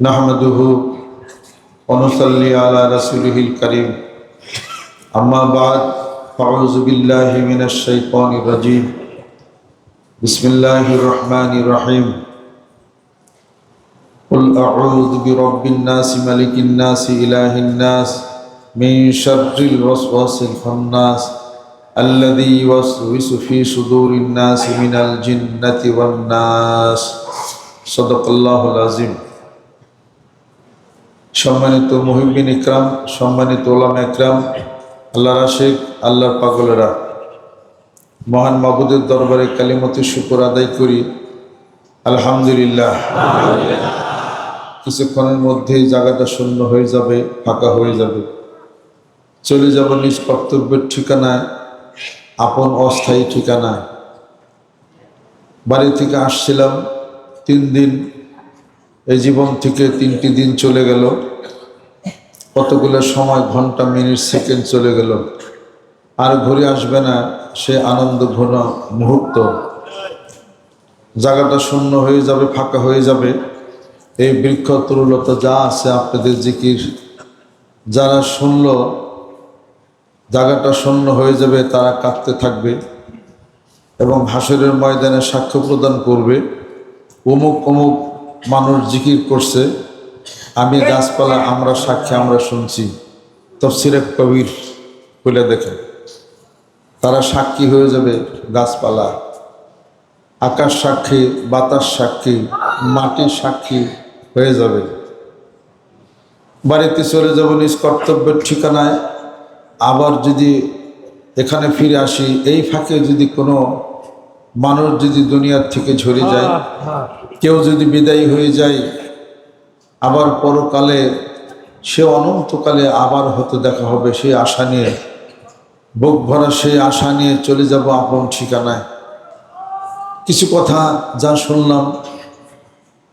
نحمده ونصلي على رسوله الكريم أما بعد فأعوذ بالله من الشيطان الرجيم بسم الله الرحمن الرحيم قل أعوذ برب الناس ملك الناس إله الناس من شر الوسواس الخناس الذي يوسوس في صدور الناس من الجنة والناس صدق الله العظيم সম্মানিত মহিবিন ইকরাম, সম্মানিত ওলাম একরাম আল্লাহ রাশেক আল্লাহর পাগলেরা। মহান মাবুদের দরবারে কালিমতি শুকর আদায় করি। আলহামদুলিল্লাহ। কিছুক্ষণের মধ্যেই জায়গাটা শূন্য হয়ে যাবে, ফাঁকা হয়ে যাবে। চলে যাব নিজ কর্তব্যের ঠিকানায়, আপন অস্থায়ী ঠিকানায়। বাড়ি থেকে আসছিলাম, তিন দিন, এই জীবন থেকে তিনটি দিন চলে গেল। কতগুলো সময়, ঘণ্টা, মিনিট, সেকেন্ড চলে গেল। আর ঘুরে আসবে না সে আনন্দ ঘন মুহূর্ত। জায়গাটা শূন্য হয়ে যাবে, ফাঁকা হয়ে যাবে। এই বৃক্ষ তরুলতা যা আছে আপনাদের জিকির। যারা শুনল জায়গাটা শূন্য হয়ে যাবে, তারা কাঁদতে থাকবে এবং হাসরের ময়দানে সাক্ষ্য প্রদান করবে। অমুক অমুক মানুষ জিকির করছে। আমি গাছপালা আমরা সাক্ষী আমরা শুনছি। তফসিরে কবির খুলে দেখেন। তারা সাক্ষী হয়ে যাবে গাছপালা। আকাশ সাক্ষী বাতাস সাক্ষী মাটি সাক্ষী হয়ে যাবে। বাড়িতে চলে যাব নিজ কর্তব্যের ঠিকানায়। আবার যদি এখানে ফিরে আসি এই ফাঁকে যদি কোনো মানুষ যদি দুনিয়ার থেকে ঝরে যায় কেউ যদি বিদায়ী হয়ে যায় আবার পরকালে, সে অনন্তকালে আবার হয়তো দেখা হবে সেই আশা নিয়ে। বুক ভরা সেই আশা নিয়ে চলে যাব আপন ঠিকানায়। কিছু কথা যা শুনলাম,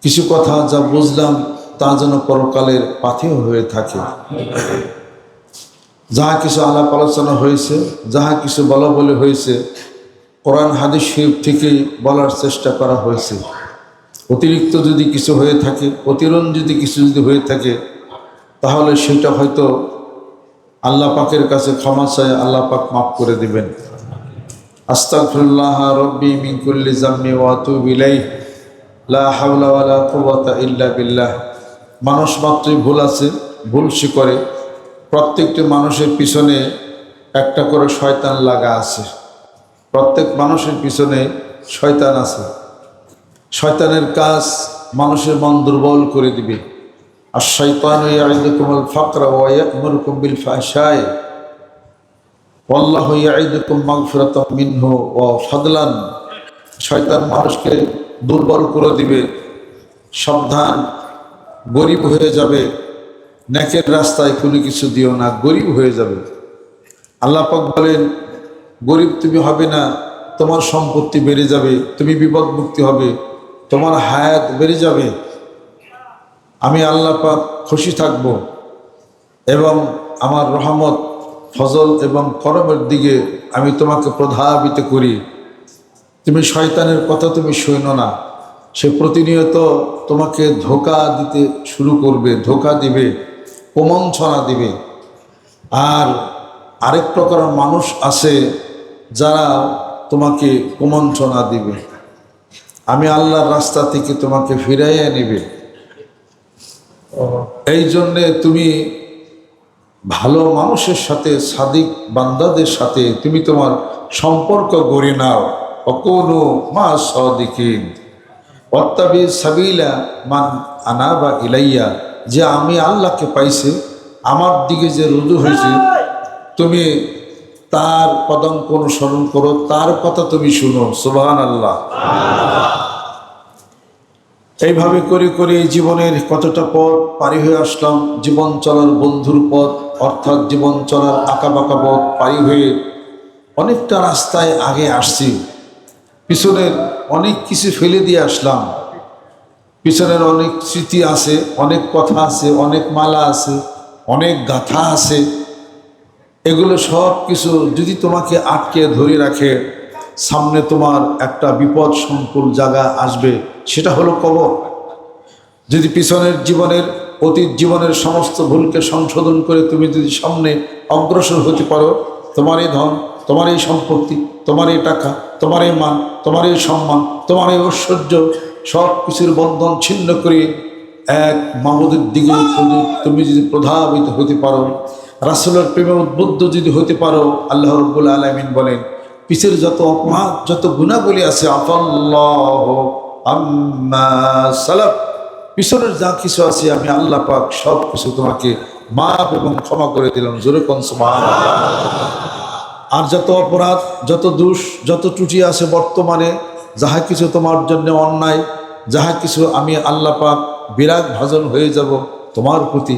কিছু কথা যা বুঝলাম, তা যেন পরকালের পাথেও হয়ে থাকে। যাহা কিছু আলাপ আলোচনা হয়েছে, যাহা কিছু বলা বলে হয়েছে, কোরআন হাদিস শরীফ থেকেই বলার চেষ্টা করা হয়েছে। অতিরিক্ত যদি কিছু হয়ে থাকে, অতিরণ যদি কিছু যদি হয়ে থাকে, তাহলে সেটা হয়তো আল্লাহ পাকের কাছে ক্ষমা চায়, আল্লাহ পাক মাফ করে দিবেন। আস্তাগফিরুল্লাহ রব্বি মিন জাম্মি ওয়া আতুবু ইলাইহি। লা হাওলা ওয়ালা কুওয়াতা ইল্লা বিল্লাহ। মানুষ মাত্রই ভুল আছে, ভুল সে করে প্রত্যেকটি মানুষের পিছনে একটা করে শয়তান লাগা আছে। প্রত্যেক মানুষের পিছনে শয়তান আছে। শয়তানের কাজ মানুষের মন দুর্বল করে দিবে। আর শৈতান ইয়াইদুকুমুল ফাকরা ওয়া ইয়া'মুরুকুম বিল ফাহশায়। ওয়াল্লাহু ইয়াইদুকুম শয়তান মানুষকে দুর্বল করে দিবে। সাবধান, গরিব হয়ে যাবে। ন্যাকের রাস্তায় কোনো কিছু দিও না, গরিব হয়ে যাবে। আল্লাহ পাক বলেন, গরিব তুমি হবে না, তোমার সম্পত্তি বেড়ে যাবে, তুমি বিপদ মুক্তি হবে। তোমার হায়াত বেড়ে যাবে। আমি আল্লাহ পাক খুশি থাকব এবং আমার রহমত, ফজল এবং করমের দিকে আমি তোমাকে প্রধাবিত করি। তুমি শয়তানের কথা তুমি শৈনো না। সে প্রতিনিয়ত তোমাকে ধোকা দিতে শুরু করবে, ধোকা দিবে প্রমঞ্চনা দিবে। আর আরেক প্রকার মানুষ আছে যারা তোমাকে কুমন্ত্রণা দিবে। আমি আল্লাহর রাস্তা থেকে তোমাকে ফিরাইয়া নেবে। এই জন্যে তুমি ভালো মানুষের সাথে, সাদিক বান্দাদের সাথে তুমি তোমার সম্পর্ক গড়ে নাও। অকোনো মা সদিকিন। অত্যাবি সাবিলা মান আনা বা ইলাইয়া। যে আমি আল্লাহকে পাইছে, আমার দিকে যে রুজু হয়েছে, তুমি তার পদাঙ্ক অনুসরণ করো, তার কথা তুমি শুনো সুবাহান আল্লাহ এইভাবে করে করে জীবনের কতটা পথ পারি হয়ে আসলাম, জীবন চলার বন্ধুর পথ, অর্থাৎ জীবন চলার আঁকা বাঁকা পথ পারি হয়ে অনেকটা রাস্তায় আগে আসছি। পিছনের অনেক কিছু ফেলে দিয়ে আসলাম। পিছনের অনেক স্মৃতি আছে, অনেক কথা আছে, অনেক মালা আছে, অনেক গাথা আছে। এগুলো সব কিছু যদি তোমাকে আটকে ধরে রাখে, সামনে তোমার একটা বিপদ সংকুল জায়গা আসবে, সেটা হলো কবর। যদি পিছনের জীবনের, অতীত জীবনের সমস্ত ভুলকে সংশোধন করে তুমি যদি সামনে অগ্রসর হতে পারো, তোমার এই ধন, তোমার এই সম্পত্তি, তোমার এই টাকা, তোমার এই মান, তোমার এই সম্মান, তোমার এই ঐশ্বর্য, সব কিছুর বন্ধন ছিন্ন করে এক মামুদের দিকে তুমি যদি প্রধাবিত হতে পারো রাসুলের প্রেমে উদ্বুদ্ধ যদি হতে পারো, আল্লাহ রব্বুল আলমিন বলেন, পিছের যত অপরাধ যত গুণাবলী আছে পিছনের যা কিছু আছে, আমি আল্লাহ পাক সব কিছু তোমাকে মাপ এবং ক্ষমা করে দিলাম। জোরে কনসমান আর যত অপরাধ, যত দোষ, যত ত্রুটি আছে বর্তমানে, যাহা কিছু তোমার জন্য অন্যায়, যাহা কিছু আমি আল্লাহ পাক বিরাগ ভাজন হয়ে যাব, তোমার প্রতি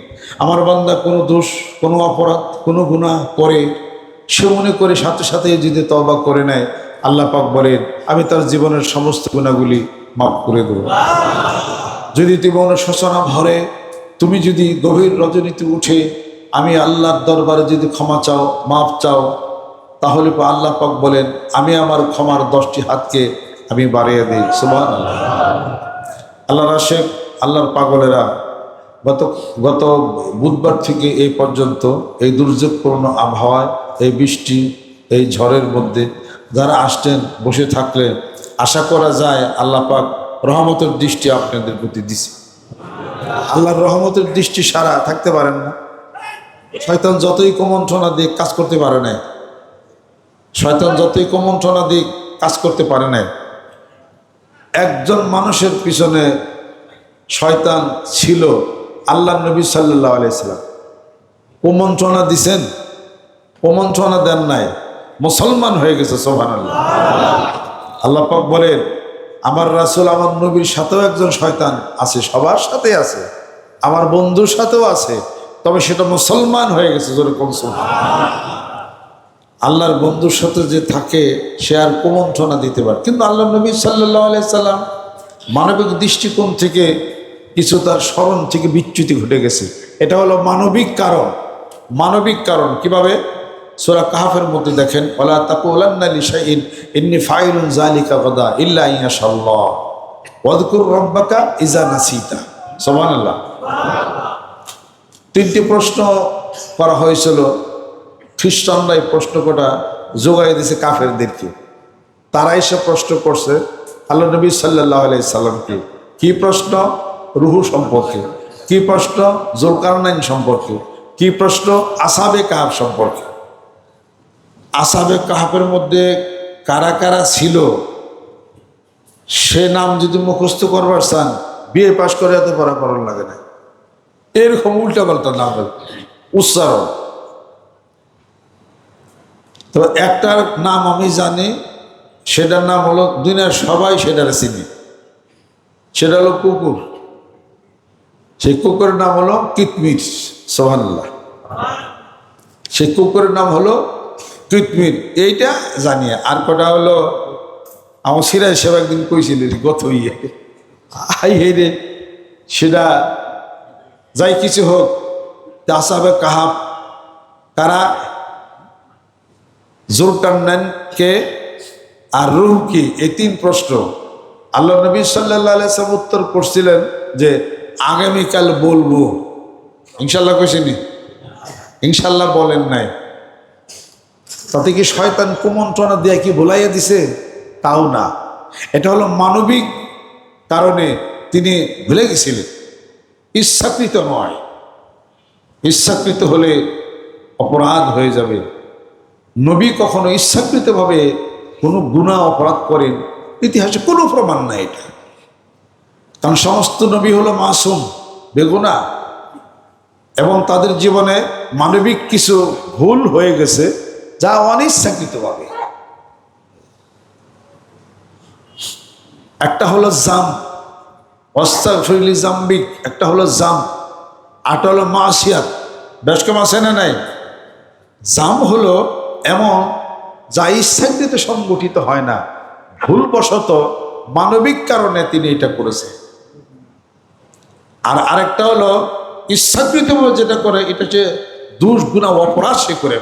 আমার বান্দা কোনো দোষ, কোনো অপরাধ, কোনো গুনাহ করে, সে মনে করে সাথে সাথে যদি তওবা করে নেয়, আল্লাহ পাক বলেন, আমি তার জীবনের সমস্ত গুণাগুলি মাফ করে দেব। যদি তুমি অনুশোচনা ভরে, তুমি যদি গভীর রজনীতে উঠে, আমি আল্লাহর দরবারে যদি ক্ষমা চাও, মাফ চাও, তাহলে আল্লাহ পাক বলেন, আমি আমার ক্ষমার দশটি হাতকে আমি বাড়িয়ে দিই। সুমান আল্লাহ রাশেক আল্লাহর পাগলেরা গত গত বুধবার থেকে এই পর্যন্ত এই দুর্যোগপূর্ণ আবহাওয়ায় এই বৃষ্টি, এই ঝড়ের মধ্যে যারা আসতেন, বসে থাকলে আশা করা যায় আল্লাহ পাক রহমতের দৃষ্টি আপনাদের প্রতি দিছে। আল্লাহর রহমতের দৃষ্টি সারা থাকতে পারেন না। শয়তান যতই কমন্ঠনা দিক, কাজ করতে পারে না শয়তান যতই কমন্ঠনা দিক, কাজ করতে পারে না একজন মানুষের পিছনে শয়তান ছিল। আল্লাহ নবী সাল্লাহ আলাইসাল্লাম কুমন্ত্রণা দিছেন? কুমন্ত্রণা দেন নাই। মুসলমান হয়ে গেছে সোহান আল্লাহ আল্লাহ পাক বলেন, আমার রাসুল, আমার নবীর সাথেও একজন শয়তান আছে, সবার সাথে আছে। আমার বন্ধুর সাথেও আছে। তবে সেটা মুসলমান হয়ে গেছে যেরকম আল্লাহর বন্ধুর সাথে যে থাকে, সে আর কুমন্ত্রণা দিতে পারে। কিন্তু আল্লাহ নবী সাল্লাহ আলাইসাল্লাম মানবিক দৃষ্টিকোণ থেকে কিছু তার স্মরণ থেকে বিচ্যুতি ঘটে গেছে। এটা হলো মানবিক কারণ। মানবিক কারণ কীভাবে? সোরা কাহাফের মধ্যে দেখেন ওলা তাকু ফাইলুন জালিকা রব্বাকা তিনটি প্রশ্ন করা হয়েছিল। খ্রিস্টানরা এই প্রশ্ন কটা যোগাই দিয়েছে কাফেরদেরকে। তারা এসে প্রশ্ন করছে, আল্লাহ নবী সাল্লাহ আলাই সাল্লামকে কি প্রশ্ন? রুহু সম্পর্কে। কি প্রশ্ন? জোলকারনাইন সম্পর্কে। কি প্রশ্ন? আসাবে কাহাব সম্পর্কে। আসাবে কাহাবের মধ্যে কারা কারা ছিল? সে নাম যদি মুখস্থ করবার চান বিয়ে পাশ করে এত পড়া করার লাগে না। এরকম উল্টা পাল্টা নাম উচ্চারণ। তো একটার নাম আমি জানি, সেটার নাম হলো, দুনিয়ার সবাই সেটার চিনি। সেটা হলো কুকুর। সেই কুকুরের নাম হলো কিতমির সোহান্লাহ সেই কুকুরের নাম হলো কিতমির এইটা জানি আর কটা হলো? আমার সিরাজ সেবা একদিন কইছিল গত ইয়ে আই হে রে, সেটা যাই কিছু হোক তাসাবে কাহাব। কারা জোরকান্নানকে আর রুহ কি এই তিন প্রশ্ন আল্লাহ নবী সাল্লাহ আলাইসলাম উত্তর করছিলেন যে আগামীকাল বলব। ইনশাল্লাহ কইসিনি ইনশাল্লাহ বলেন নাই। তাতে কি শয়তান কুমন্ত্রণা দিয়ে কি ভুলাইয়া দিছে? তাও না। এটা হলো মানবিক কারণে তিনি ভুলে গেছিলেন। ইচ্ছাকৃত নয়। ইচ্ছাকৃত হলে অপরাধ হয়ে যাবে। নবী কখনো ইচ্ছাকৃতভাবে কোনো গুণা অপরাধ করেন। ইতিহাসে কোনো প্রমাণ নাই এটা। কারণ সমস্ত নবী হলো মাসুম, বেগুনা। এবং তাদের জীবনে মানবিক কিছু ভুল হয়ে গেছে, যা অনিচ্ছাকৃতভাবে। একটা হলো জাম অস্তাক ফিরলি জাম্বিক, একটা হলো জাম আটা হলো মাসিয়াত। বেশ কম আছে না নাই? জাম হলো এমন, যা ইচ্ছাকৃত সংগঠিত হয় না, ভুলবশত মানবিক কারণে তিনি এটা করেছেন। আর আরেকটা হলো ইচ্ছাকৃতভাবে যেটা করে, এটা হচ্ছে দুষ গুণা অপরাধ সে করে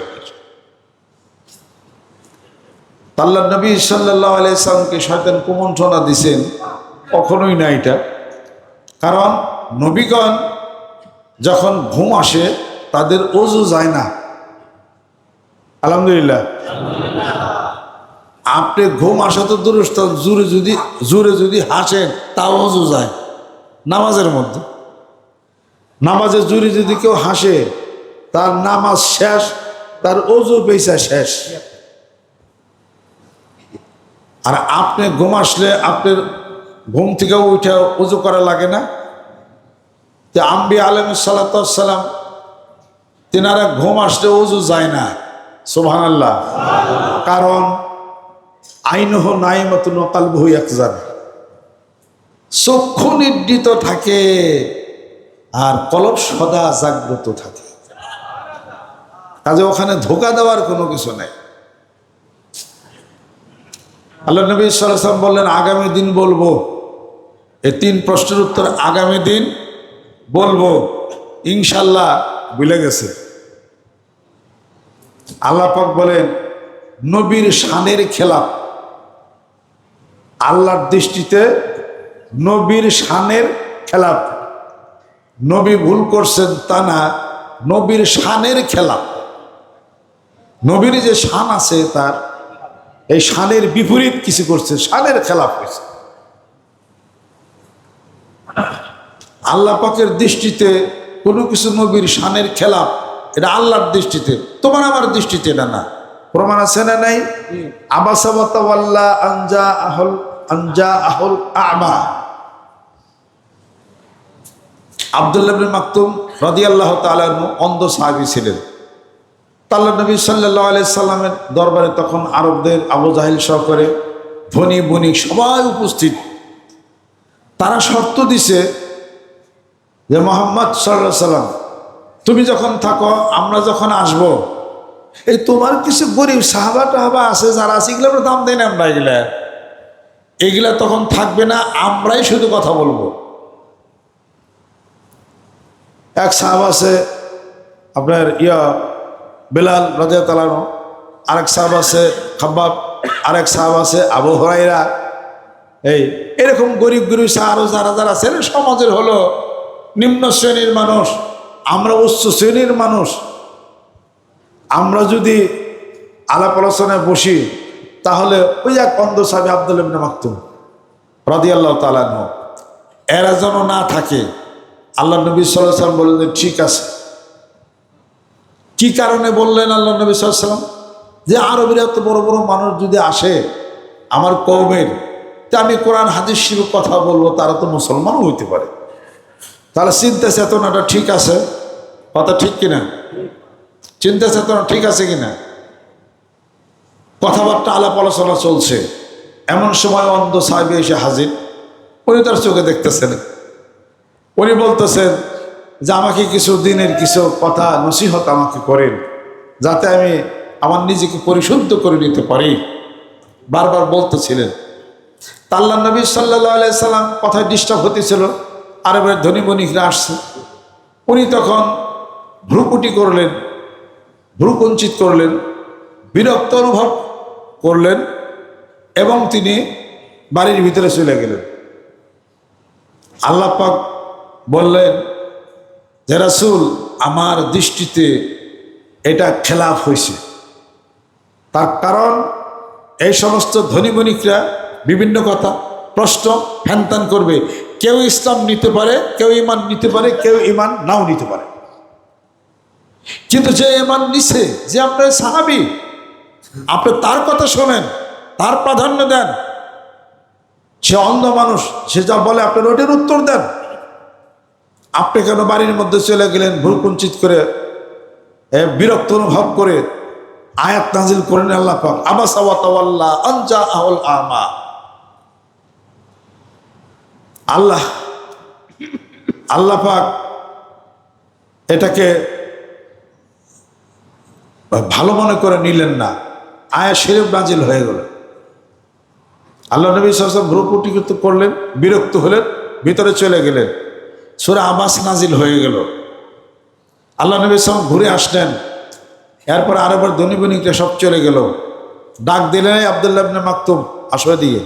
আল্লাহ নবী সাল্লাহ আলাইসলামকে শয়তান কুমন্ত্রণা দিছেন, কখনোই না এটা। কারণ নবীগণ যখন ঘুম আসে, তাদের ওজু যায় না। আলহামদুলিল্লাহ। আপনি ঘুম আসা তো দুরস্ত জুড়ে যদি জুড়ে যদি হাসেন, তাও ওজু যায়। নামাজের মধ্যে। নামাজের জুড়ে যদি কেউ হাসে, তার নামাজ শেষ, তার অজু পেয়েছে শেষ। আর আপনি ঘুম আসলে আপনার ঘুম থেকে উঠে উজু করা লাগে না। তো আম্বি আলম সালাতাম তেনারা ঘুম আসলে উজু যায় না। সোভান আল্লাহ কারণ আইনহ নাই মতন কালবহু একজান চক্ষু নির্দিত থাকে আর কলব সদা জাগ্রত থাকে। কাজে ওখানে ধোকা দেওয়ার কোনো কিছু নেই। আল্লাহ নবী সাল্লাম বললেন, আগামী দিন বলব। এই তিন প্রশ্নের উত্তর, আগামী দিন বলব। ইনশাল্লাহ ভুলে গেছে। আল্লাহ পাক বলেন, নবীর শানের খেলাপ আল্লাহর দৃষ্টিতে নবীর শানের খেলাপ নবী ভুল করছেন তা না নবীর শানের খেলাপ নবীর যে শান আছে তার এই শানের বিপরীত কিছু করছে শানের খেলাপ হয়েছে। আল্লাহ পাকের দৃষ্টিতে কোনো কিছু নবীর শানের খেলাপ এটা আল্লাহর দৃষ্টিতে। তোমার আমার দৃষ্টিতে এটা না। প্রমাণ আছে না নাই? আবাসাবাল্লাহ আঞ্জা আহল আঞ্জা আহল আমা। আবদুল্লাহ বিন মাকতুম রাদিয়াল্লাহু তাআলা অন্ধ সাহাবী ছিলেন। তাল্লা নবী সাল্লাহ আলাই সাল্লামের দরবারে তখন আরবদের আবু জাহিল সহকারে ধনী, বণিক সবাই উপস্থিত। তারা শর্ত দিছে যে মোহাম্মদ সাল্লাহ সাল্লাম, তুমি যখন থাকো, আমরা যখন আসব, এই তোমার কিছু গরিব সাহাবা টাহাবা আছে যারা আছে, এগুলো দাম দেয় না আমরা এগুলা। এগুলা তখন থাকবে না, আমরাই শুধু কথা বলব। এক সাহাব আছে, আপনার ইয়া বেলাল রাজা তালানো আরেক সাহাব আছে খাব্বাব, আরেক সাহাব আছে আবু হরাইরা এই, এরকম গরিব গরিব আরও যারা যারা আছে সমাজের হলো নিম্ন শ্রেণির মানুষ, আমরা উচ্চ শ্রেণির মানুষ। আমরা যদি আলাপ আলোচনায় বসি তাহলে ওই এক অন্ধ সাহেব আব্দুল ইবনে মাকতুম তাআলা আনহু, এরা যেন না থাকে, আল্লাহ নবী সাল্লাম বললেন, ঠিক আছে। কি কারণে বললেন আল্লাহ নবী সাল্লাম যে আরবিরা এত বড় বড় মানুষ যদি আসে, আমার কৌমের তা আমি কোরআন, হাদিস শিব কথা বলব, তারা তো মুসলমানও হইতে পারে। তাহলে চিন্তা চেতনাটা ঠিক আছে? কথা ঠিক কিনা? চিন্তা চেতনা ঠিক আছে কিনা? কথাবার্তা, আলাপ আলোচনা চলছে। এমন সময় অন্ধ সাহেব এসে হাজির। উনি তার চোখে দেখতেছেন। উনি বলতেছেন যে, আমাকে কিছু দিনের কিছু কথা, নসিহত আমাকে করেন, যাতে আমি আমার নিজেকে পরিশুদ্ধ করে নিতে পারি। বারবার বলতেছিলেন। তাল্লা নবী সাল্লা সাল্লাম কথায় ডিস্টার্ব হতেছিল। আরবের ধনী বণিকরা আসছে। উনি তখন ভ্রুকুটি করলেন, ভ্রুকুঞ্চিত করলেন, বিরক্ত অনুভব করলেন এবং তিনি বাড়ির ভিতরে চলে গেলেন। আল্লাহ পাক বললেন যে রাসুল, আমার দৃষ্টিতে এটা খেলাফ হয়েছে। তার কারণ এই সমস্ত ধনী বণিকরা বিভিন্ন কথা, প্রশ্ন ফ্যানতান করবে। কেউ ইসলাম নিতে পারে, কেউ ইমান নিতে পারে, কেউ ইমান নাও নিতে পারে। কিন্তু যে ইমান নিছে, যে আপনার সাহাবি আপনি তার কথা শোনেন, তার প্রাধান্য দেন। সে অন্ধ মানুষ, সে যা বলে আপনি ওটার উত্তর দেন। আপনি কেন বাড়ির মধ্যে চলে গেলেন ভুলকুঞ্চিত করে বিরক্ত অনুভব করে আয়াত নাজিল করেন আল্লাহ পাক। আমা। আল্লাহ আল্লাহ পাক এটাকে ভালো মনে করে নিলেন না। আয়া শরীফ নাজিল হয়ে গেল। আল্লাহ নবী সাল্লাম ভ্রুকুটি করলেন, বিরক্ত হলেন, ভিতরে চলে গেলেন। সুরা আবাস নাজিল হয়ে গেল। আল্লাহ নবী সালাম ঘুরে আসলেন। এরপর আরেকবার ধনী বণিকরা সব চলে গেল। ডাক দিলেন, "এই আব্দুল্লাহ মাকতুম, আসো দিয়ে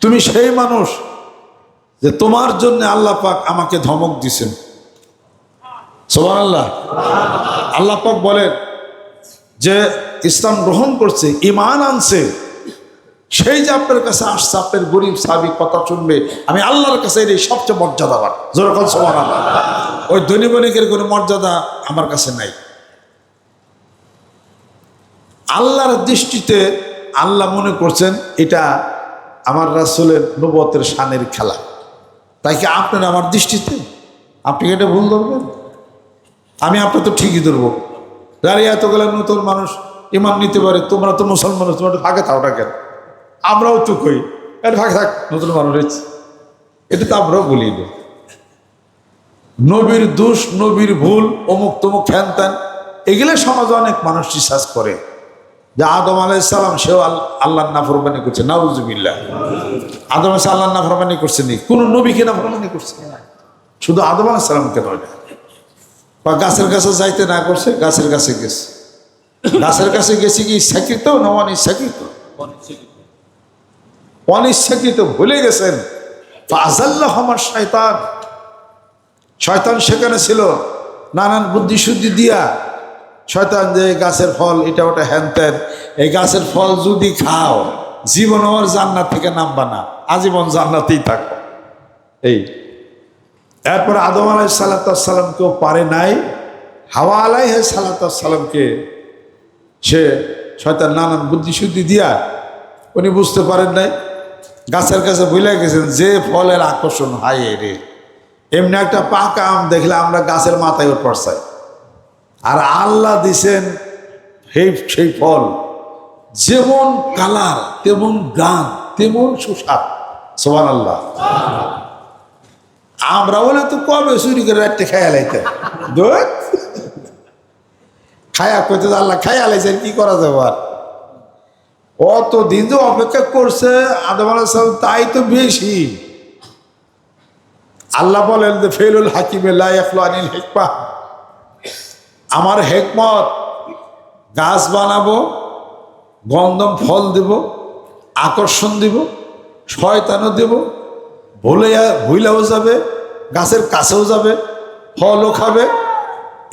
তুমি সেই মানুষ যে তোমার জন্য আল্লাহ পাক আমাকে ধমক দিছেন সোমান আল্লাহ আল্লাহ পাক বলেন যে ইসলাম গ্রহণ করছে ইমান আনছে, সেই যে আপনার কাছে আসছে, আপনার গরিব সাবিক কথা শুনবে, আমি আল্লাহর কাছে এই সবচেয়ে মর্যাদাবান। যেরকম সমান ওই ধনী বণিকের কোনো মর্যাদা আমার কাছে নাই। আল্লাহর দৃষ্টিতে আল্লাহ মনে করছেন, এটা আমার রাসুলের নবতের শানের খেলা। তাই কি আপনার আমার দৃষ্টিতে? আপনি এটা ভুল ধরবেন? আমি আপনার তো ঠিকই ধরবো। দাঁড়িয়ে এতগুলো নতুন মানুষ ইমান নিতে পারে, তোমরা তো মুসলমান, তোমরা ফাঁকে থাও না কেন? আমরাও চুপ হই এটা ফাঁকে থাক, নতুন মানুষ হয়েছে। এটা তো আমরাও বলি নবীর দোষ, নবীর ভুল, অমুক তমুক ফ্যান ত্যান, এগুলো সমাজে অনেক মানুষ বিশ্বাস করে। যে আদম আলাইসালাম সেও আল- আল্লাহর নাফরমানি করছে, নাউজুবিল্লাহ। আদম আলাইহিস আল্লাহর নাফরমানি করছে নি? কোনো নবীকে নাফরমানি করছে শুধু আদম আলাইসালাম কেন এটা বা গাছের কাছে যাইতে না করছে, গাছের কাছে গেছে। গাছের কাছে গেছে কি ইচ্ছাকৃত না অনিচ্ছাকৃত? অনিচ্ছাকৃত ভুলে গেছেন। ফাজাল্লাহ আমার শয়তান। শয়তান সেখানে ছিল, নানান বুদ্ধি শুদ্ধি দিয়া। শয়তান যে গাছের ফল, এটা ওটা হ্যান ত্যান এই গাছের ফল যদি খাও জীবন আমার জান্নাত থেকে নামবা না। আজীবন জান্নাতেই থাকো। এই এরপর আদম আলাই সালাতামকেও পারে নাই, হাওয়া আলাই হে সালাতামকে সে শয়তান নানান বুদ্ধি শুদ্ধি দিয়া উনি বুঝতে পারেন নাই। গাছের কাছে ভুলে গেছেন যে ফলের আকর্ষণ হাই রে। এমনি একটা পাকা আম দেখলে আমরা গাছের মাথায় ওর পড়ছাই আর আল্লাহ দিছেন সেই সেই ফল। যেমন কালার, তেমন গান, তেমন সুস্বাদ। সোহান আল্লাহ আমরা বলে তো কবে চুরি করে একটা খায়া লাইতে? খায়া কইতে আল্লাহ খায়া লাইছেন, কি করা যাবে আর? অত দিন যে অপেক্ষা করছে আদম আলাহ তাই তো বেশি। আল্লাহ বলেন যে, ফেলুল হাকিমে লাইফলানিল হেকমা। আমার হেকমত, গাছ বানাবো, গন্ধম ফল দেব, আকর্ষণ দিব, শয়তানও দেব ভুলে ভুলেও যাবে, গাছের কাছেও যাবে, ফলও খাবে।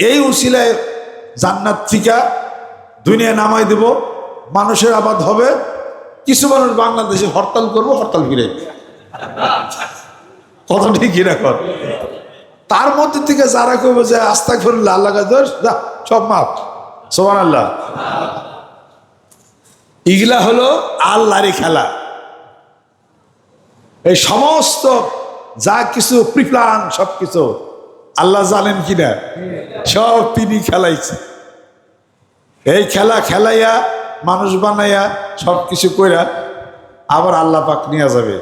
এই উশিলায় জান্নাত থিকা দুনিয়া নামাই দেব, মানুষের আবাদ হবে, কিছু মানুষ বাংলাদেশে হরতাল করব, হরতাল ফিরে কত ঠিক কর? তার মধ্যে থেকে যারা করব যে আস্তা করলে আল্লাহ সব মাপ সোমান আল্লাহ ইগলা হলো আল্লাহরই খেলা। এই সমস্ত যা কিছু প্রিপ্লান সব কিছু আল্লাহ জানেন কিনা? সব তিনি খেলাইছে। এই খেলা খেলাইয়া, মানুষ বানাইয়া সব কিছু কইরা আবার আল্লাহ পাক নিয়ে যাবে।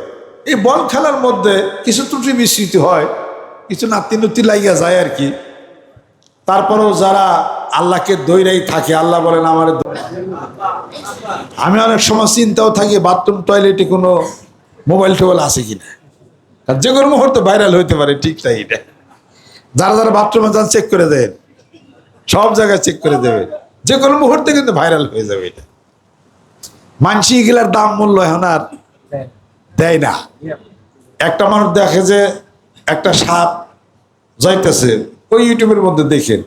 এই বল খেলার মধ্যে কিছু ত্রুটি বিস্মৃত হয়, কিছু নাতি নুতি লাইয়া যায় আর কি। তারপরেও যারা আল্লাহকে দৈরাই থাকে, আল্লাহ বলেন, আমার আমি অনেক সময় চিন্তাও থাকি, বাথরুম, টয়লেটে কোনো মোবাইল টোবাইল আছে কিনা আর যে কোনো মুহূর্তে ভাইরাল হইতে পারে, ঠিক তাই এটা। যারা যারা বাথরুমে যান চেক করে দেন। সব জায়গায় চেক করে দেবে। যে কোনো মুহূর্তে কিন্তু ভাইরাল হয়ে যাবে এটা। মানসি এগুলার দাম মূল্য এখন আর দেয় না। একটা মানুষ দেখে যে একটা সাপ যাইতেছে, ওই ইউটিউবের মধ্যে দেখেন।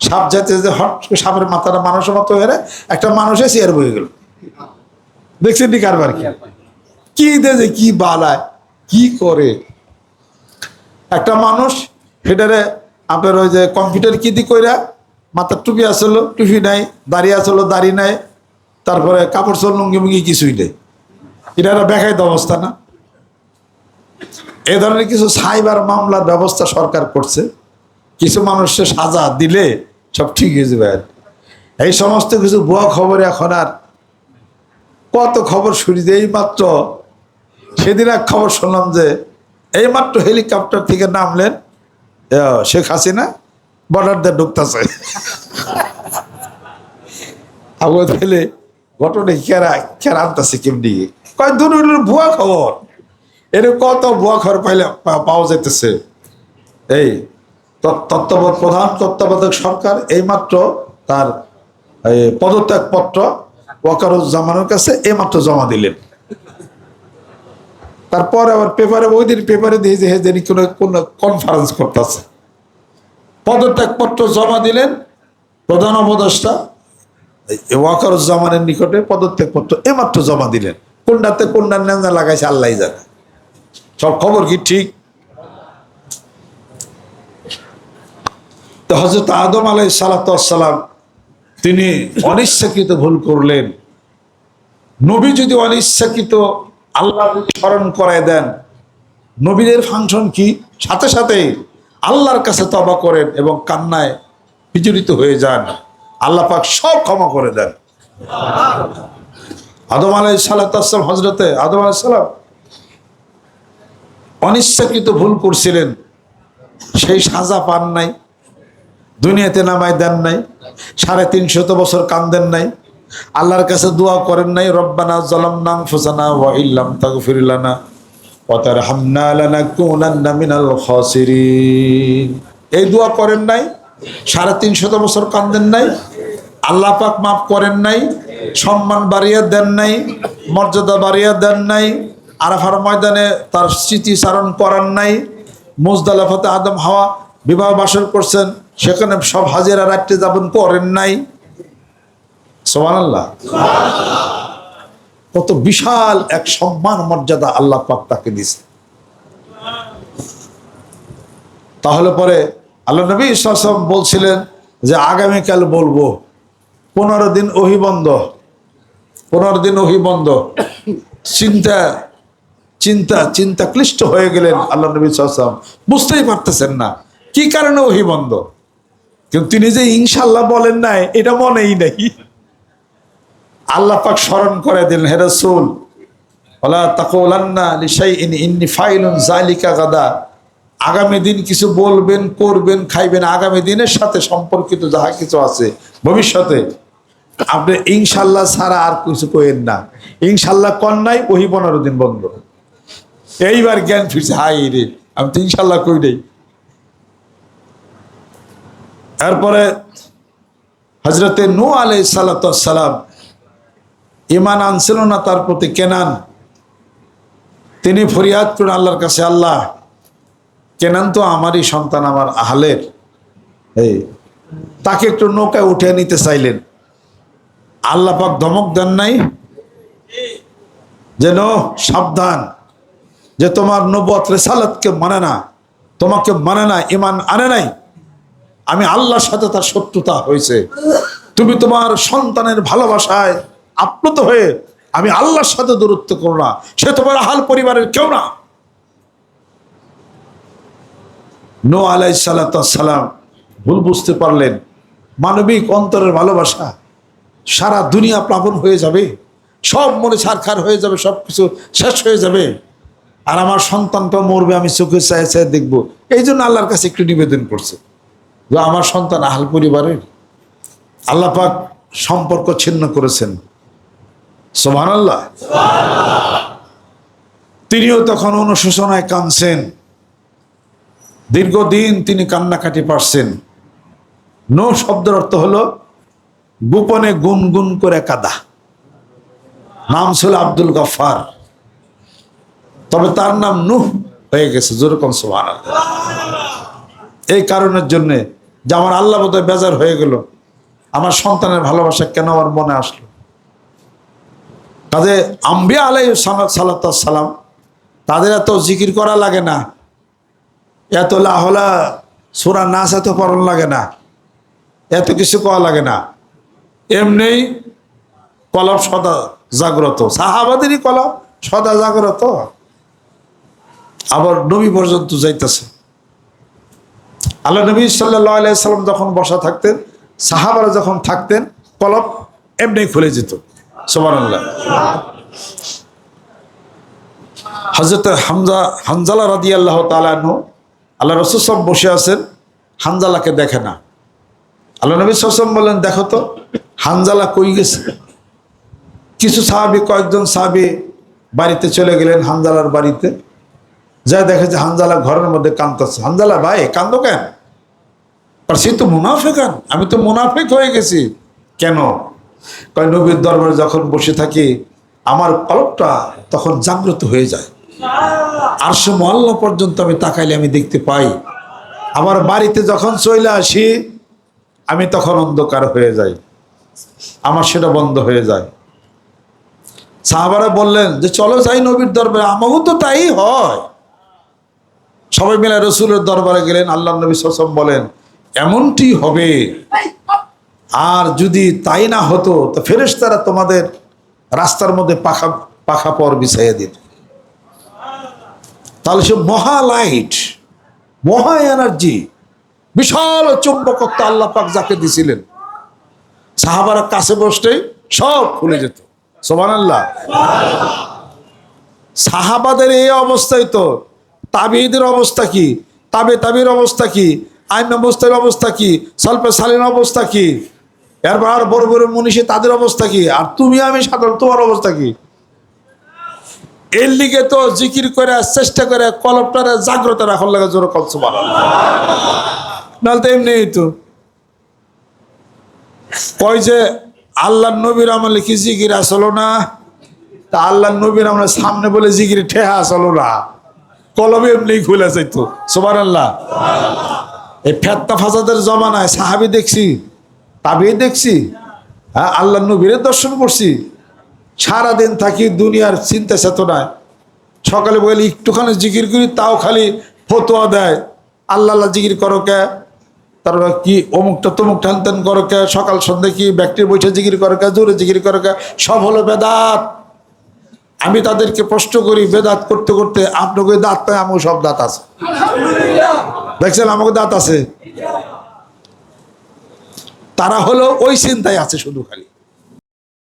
সাপ যাইতেছে যে হট, সাপের মাথাটা মানুষের মতো হয়ে একটা মানুষে চেয়ার বয়ে গেল। দেখছেন নি কারবার কি? কি দেছে কি বালায় কি করে? একটা মানুষ সেটারে আপনার ওই যে কম্পিউটার কি দি কইরা, মাথার টুপি আসলো, টুপি নাই, দাড়ি আসলো, দাড়ি নাই, তারপরে কাপড় চল লুঙ্গি মুঙ্গি কিছুই নেই। এটা একটা বেকায়িত অবস্থা না। এ ধরনের কিছু সাইবার মামলার ব্যবস্থা সরকার করছে। কিছু মানুষের সাজা দিলে সব ঠিক হয়ে যাবে। আর। এই সমস্ত কিছু ভুয়া খবর এখন আর কত খবর শুনি এই মাত্র সেদিন এক খবর শুনলাম যে এইমাত্র হেলিকপ্টার থেকে নামলেন শেখ হাসিনা বর্ডার দিয়ে ঢুকতেছে। আবু দিলে ঘটনা কেরা কেরা আনতেছে কেমনি? কয়, দূর ভুয়া খবর। এর কত ভুয়া খবর পাইলে পাওয়া যাইতেছে। এই তত- তত্ত্বাবধায়ক প্রধান তত্ত্বাবধায়ক সরকার এইমাত্র তার পদত্যাগ পত্র ওয়াকারুজ্জামানের কাছে এইমাত্র জমা দিলেন। তারপর আবার পেপারে ওই দিন পেপারে দিয়ে যে জানি কোনো কোনো কনফারেন্স করতেছে। পদত্যাগ পত্র জমা দিলেন প্রধান উপদেষ্টা ওয়াকারুজ্জামানের নিকটে পদত্যাগ পত্র এইমাত্র জমা দিলেন। কোনটাতে কোনটার নেজা লাগাইছে আল্লাহ জানে। সব খবর কি ঠিক? তো হজরত আদম আলাই সালাতাম তিনি অনিচ্ছাকৃত ভুল করলেন। নবী যদি অনিচ্ছাকৃত আল্লাহ স্মরণ করায় দেন, নবীদের ফাংশন কি? সাথে সাথে আল্লাহর কাছে তবা করেন এবং কান্নায় বিচলিত হয়ে যান। আল্লাহ পাক সব ক্ষমা করে দেন। আদম আলাই সালাতাম হজরতে আদম আলাই সালাম অনিচ্ছাকৃত ভুল করছিলেন। সেই সাজা পান নাই, দুনিয়াতে নামাই দেন নাই, সাড়ে তিনশত বছর কান্দেন নাই আল্লাহর কাছে দোয়া করেন নাই, রব্বানা জলাম নাম ফুসানা ওয়া ইল্লাম তাগফির লানা ওয়া তারহামনা লানাকুনান্না মিনাল খাসিরিন। এই দোয়া করেন নাই, সাড়ে তিনশত বছর কান্দেন নাই, আল্লাহ পাক মাফ করেন নাই, সম্মান বাড়িয়ে দেন নাই, মর্যাদা বাড়িয়ে দেন নাই, আরাফার ময়দানে তার স্মৃতিচারণ করার নাই, মুজদালাফাতে আদম হাওয়া বিবাহ বাসর করছেন, সেখানে সব হাজিরা রাত্রে যাপন করেন নাই। সোমান কত বিশাল এক সম্মান মর্যাদা আল্লাহ পাক তাকে দিছে তাহলে পরে আল্লাহ নবী ইসলাম বলছিলেন যে, আগামীকাল বলব, পনেরো দিন ওহি বন্ধ, পনেরো দিন ওহি বন্ধ। চিন্তা চিন্তা চিন্তা ক্লিষ্ট হয়ে গেলেন আল্লাহ নবী সাল্লাম বুঝতেই পারতেছেন না, কি কারণে ওহি বন্ধ? কিন্তু তিনি যে ইনশাল্লাহ বলেন নাই, এটা মনেই নেই। আল্লাহ পাক স্মরণ করে দিলেন, হে রসুল ওলা তাকুলান্না লিশাইইন, ইন্নি ফাইলুন জালিকা গাদা। আগামী দিন কিছু বলবেন, করবেন, খাইবেন, আগামী দিনের সাথে সম্পর্কিত যাহা কিছু আছে ভবিষ্যতে, আপনি ইনশাল্লাহ ছাড়া আর কিছু কইেন না। ইনশাল্লাহ কন্যাই ওহি পনেরো দিন বন্ধ। এইবার জ্ঞান ফিরছে হাই রে, আমি তো ইনশাল্লাহ কই নেই। এরপরে হজরতে নু আলাই সালাম ইমান আনছিল না, তার প্রতি কেনান। তিনি ফরিয়াদ করেন আল্লাহর কাছে, আল্লাহ, কেনান তো আমারই সন্তান, আমার আহলের। এই, তাকে একটু নৌকায় উঠে নিতে চাইলেন। আল্লাহ পাক ধমক দেন নাই যেন সাবধান, যে, তোমার নবত রেসালাতকে মানে না, তোমাকে মানে না ইমান আনে নাই। আমি আল্লাহর সাথে তার শত্রুতা হয়েছে। তুমি তোমার সন্তানের ভালোবাসায় আপ্লুত হয়ে আমি আল্লাহর সাথে দূরত্ব করো না। সে তোমার আহাল পরিবারের কেউ না। নো আলাই সালাম। ভুল বুঝতে পারলেন। মানবিক অন্তরের ভালোবাসা সারা দুনিয়া প্লাবন হয়ে যাবে। সব মনে ছারখার হয়ে যাবে সব কিছু শেষ হয়ে যাবে। আর আমার সন্তানটা মরবে, আমি চোখে চাই চাই দেখব। এই জন্য আল্লাহর কাছে একটু নিবেদন করছে যে আমার সন্তান আহাল পরিবারের আল্লাহ পাক সম্পর্ক ছিন্ন করেছেন। সোমান আল্লাহ তিনিও তখন অনুশোচনায় কাঁদছেন। দীর্ঘদিন তিনি কান্নাকাটি পারছেন। নো শব্দের অর্থ হলো গোপনে গুনগুন করে কাদা। নাম ছিল আব্দুল গফার তবে তার নাম নুহ হয়ে গেছে যেরকম সোহান এই কারণের জন্যে যে আমার আল্লাহ বোধহয় বেজার হয়ে গেল। আমার সন্তানের ভালোবাসা কেন আমার মনে আসলো? কাজে আম্বিয়া আলাই সালাম, তাদের এত জিকির করা লাগে না। এত লাহলা সুরা নাচ এত পড়ন লাগে না। এত কিছু করা লাগে না। এমনি কলব সদা জাগ্রত। সাহাবাদেরই কলব সদা জাগ্রত। আবার নবী পর্যন্ত যাইতেছে। আল্লাহ নবী সাল্লাহ সাল্লাম যখন বসা থাকতেন, সাহাবারা যখন থাকতেন, কলব এমনি খুলে যেত। হজরত হামজা হানজালা রাদি আল্লাহ তালানো আল্লাহ রসুল সব বসে আছেন হানজালাকে দেখে না। আল্লাহ নবী সাসম বললেন, দেখো তো হানজালা কই গেছে? কিছু সাহাবি, কয়েকজন সাহাবি বাড়িতে চলে গেলেন হানজালার বাড়িতে। যা দেখে যে হানজালা ঘরের মধ্যে কান্দতেছে হানজালা ভাই কান্দ কেন? সে তো মুনাফেকান আমি তো মুনাফেক হয়ে গেছি। কেন? কয়, নবীর দরবারে যখন বসে থাকি, আমার কলকটা তখন জাগ্রত হয়ে যায়। আর সে মহল্লা পর্যন্ত আমি তাকাইলে আমি দেখতে পাই, আমার বাড়িতে যখন চলে আসি, আমি তখন অন্ধকার হয়ে যাই, আমার সেটা বন্ধ হয়ে যায়। সাহাবারা বললেন যে, চলো যাই নবীর দরবারে আমাকেও তো তাই হয়। সবাই মিলে রসুলের দরবারে গেলেন আল্লাহ নবী সাসম বলেন, এমনটি হবে আর যদি তাই না হতো, তো ফেরেশতারা তোমাদের রাস্তার মধ্যে পাখা পাখা পর বিছাইয়া দিত। তাহলে সে মহা লাইট মহা এনার্জি বিশাল চুম্বকত্ব আল্লাহ পাক যাকে দিছিলেন। সাহাবারা কাছে বসতেই সব খুলে যেত। সোমান আল্লাহ সাহাবাদের এই অবস্থায় তো, তাবিদের অবস্থা কি? তাবে তাবির অবস্থা কি? আইন অবস্থার অবস্থা কি? সল্পে সালিন অবস্থা কি? এরপর বড় বড় মনীষী, তাদের অবস্থা কি? আর তুমি আমি সাধারণ, তোমার অবস্থা কি? এর লিগে তো জিকির করে, চেষ্টা করে, কলপটারে জাগ্রত রাখার লাগে জোর কলস নাহলে তো এমনি তো কয় যে আল্লাহ নবীর আমলে কি জিকির আসলো না? তা আল্লাহ নবীর আমলে সামনে বলে জিকির ঠেহা আসলো না। কলমে এমনি খুলে যাইতো। সোমান আল্লাহ এই ফেত্তা ফাসাদের জমানায় সাহাবি দেখছি তাবি দেখছি হ্যাঁ আল্লাহ নবীর দর্শন করছি। সারাদিন থাকি দুনিয়ার চিন্তা চেতনায়। সকালে বলে একটুখানি জিকির করি তাও খালি ফতোয়া দেয়। আল্লাহ আল্লাহ জিকির করো কে? তারপর কি অমুকটা তমুক টান টান করো কে? সকাল সন্ধ্যে কি ব্যক্তির বৈঠে জিকির করো কে জোরে জিকির করো কে? সব হলো বেদাত। আমি তাদেরকে প্রশ্ন করি বেদাত করতে করতে আপনাকে দাঁত পায় আমার সব দাঁত আছে? দেখছেন আমাকে দাঁত আছে? তারা হলো ওই চিন্তায় আছে শুধু খালি।